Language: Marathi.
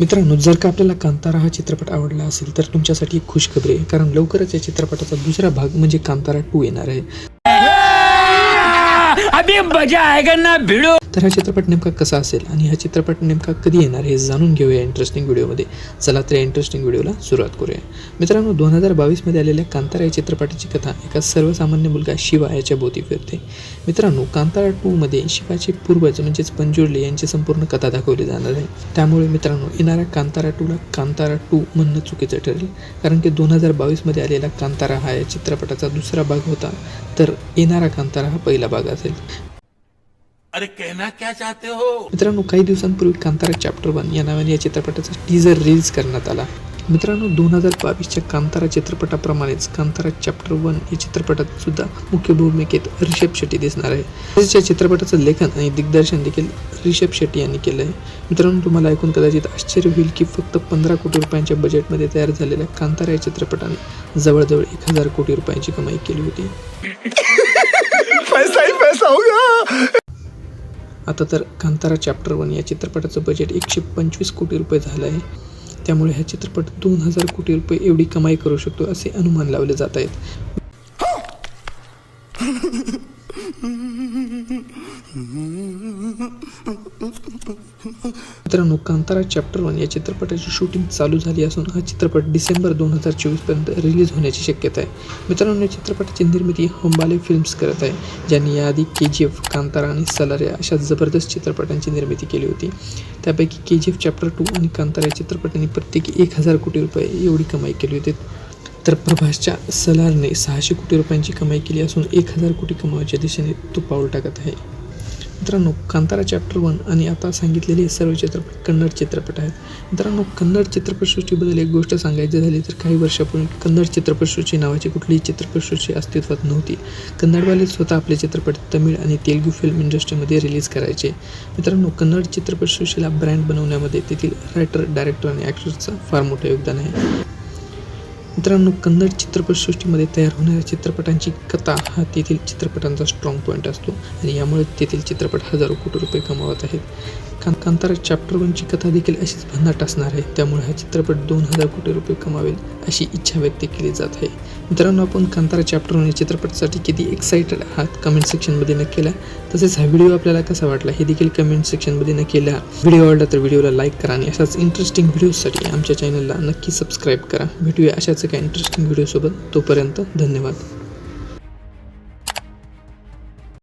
मित्रांनो जर का आपल्याला कांतारा हा चित्रपट आवडला असेल तर तुमच्यासाठी एक खुशखबरी आहे कारण लवकरच या चित्रपटाचा दुसरा भाग म्हणजे कांतारा टू येणार आहे. अभी मजा आएगा ना भिड़ो। तर हा चित्रपट नेमका कसा असेल आणि हा चित्रपट नेमका कधी येणार हे जाणून घेऊया इंटरेस्टिंग व्हिडिओमध्ये चला तर इंटरेस्टिंग व्हिडिओला सुरुवात करूया. मित्रांनो दोन हजार बावीसमध्ये आलेल्या कांतारा या चित्रपटाची कथा एका सर्वसामान्य मुलगा शिवा याच्या भोवती फिरते. मित्रांनो कांतारा टूमध्ये शिवाचे पूर्वज म्हणजेच पंजुर्ले यांची संपूर्ण कथा दाखवली जाणार आहे. त्यामुळे मित्रांनो येणाऱ्या कांतारा टूला कांतारा टू म्हणणं चुकीचं ठरेल. कारण की दोन हजार बावीसमध्ये आलेला कांतारा हा या चित्रपटाचा दुसरा भाग होता. तर येणारा कांतारा हा पहिला भाग असेल. अरे कहना क्या चाहते हो? मित्रांनो काही दिवसांपूर्वी कांतारा चॅप्टर वन या नावाने या चित्रपटाचा टीजर रिलीज करण्यात आला. मित्रांनो दोन हजार बावीसच्या कांतारा चित्रपटाप्रमाणेच कांतारा चॅप्टर वन या चित्रपटात सुद्धा मुख्य भूमिकेत रिषभ शेट्टी दिसणार आहे. तसेच या चित्रपटाचं लेखन आणि दिग्दर्शन देखील रिषभ शेट्टी यांनी केलं आहे. मित्रांनो तुम्हाला ऐकून कदाचित आश्चर्य होईल की फक्त पंधरा कोटी रुपयांच्या बजेटमध्ये तयार झालेल्या कांतारा या चित्रपटाने जवळजवळ एक हजार कोटी रुपयांची कमाई केली होती. पैसा ही पैसा होगा. आता तर कांतारा चॅप्टर वन या चित्रपटाचं बजेट एकशे पंचवीस कोटी रुपये झालं आहे. त्यामुळे हा चित्रपट दोन हजार कोटी रुपये एवढी कमाई करू शकतो असे अनुमान लावले जात आहेत. मित्रांनो कांतारा चॅप्टर वन या चित्रपटाची शूटिंग चालू झाली असून हा चित्रपट डिसेंबर दोन हजार चोवीसपर्यंत रिलीज होण्याची शक्यता आहे. मित्रांनो या चित्रपटाची निर्मिती होंबाले फिल्म्स करत आहे ज्यांनी याआधी के जी एफ कांतारा आणि सलार या अशा जबरदस्त चित्रपटांची निर्मिती केली होती. त्यापैकी के जी एफ चॅप्टर टू आणि कांतारा या चित्रपटांनी प्रत्येकी एक हजार कोटी रुपये एवढी कमाई केली होती. तर प्रभासच्या सलारने सहाशे कोटी रुपयांची कमाई केली असून एक हजार कोटी कमावण्याच्या दिशेने तो पाऊल टाकत आहे. मित्रांनो कांतारा चॅप्टर वन आणि आता सांगितलेले सर्व चित्रपट कन्नड चित्रपट आहेत. मित्रांनो कन्नड चित्रपटसृष्टीबद्दल एक गोष्ट सांगायची झाली तर काही वर्षापूर्वी कन्नड चित्रपटसृष्टी नावाची कुठलीही चित्रपटसृष्टी अस्तित्वात नव्हती. कन्नडवाले स्वतः आपले चित्रपट तमिळ आणि तेलुगू फिल्म इंडस्ट्रीमध्ये रिलीज करायचे. मित्रांनो कन्नड चित्रपटसृष्टीला ब्रँड बनवण्यामध्ये तेथील रायटर डायरेक्टर आणि ॲक्टर्सचं फार मोठं योगदान आहे. मित्रांनो कन्नड चित्रपटसृष्टीमध्ये तयार होणाऱ्या चित्रपटांची कथा हा तेथील चित्रपटांचा स्ट्रॉंग पॉईंट असतो आणि यामुळे तेथील चित्रपट हजारो कोटी रुपये कमावत आहेत. कां कांतारा चॅप्टर वनची कथा देखील अशीच भन्नाट असणार आहे. त्यामुळे हा चित्रपट दोन हजार कोटी रुपये कमावेल अशी इच्छा व्यक्त केली जात आहे. मित्रांनो आपण कांतारा चॅप्टर या चित्रपटासाठी किती एक्सायटेड आहात कमेंट सेक्शनमध्ये नक्की लिहा. तसेच हा व्हिडिओ आपल्याला कसा वाटला हे देखील कमेंट सेक्शनमध्ये नक्की लिहा. व्हिडिओ आवडला तर व्हिडिओला लाईक करा आणि अशाच इंटरेस्टिंग व्हिडिओजसाठी आमच्या चॅनलला नक्की सबस्क्राईब करा. भेटूया अशाच एका इंटरेस्टिंग व्हिडिओसोबत तोपर्यंत धन्यवाद.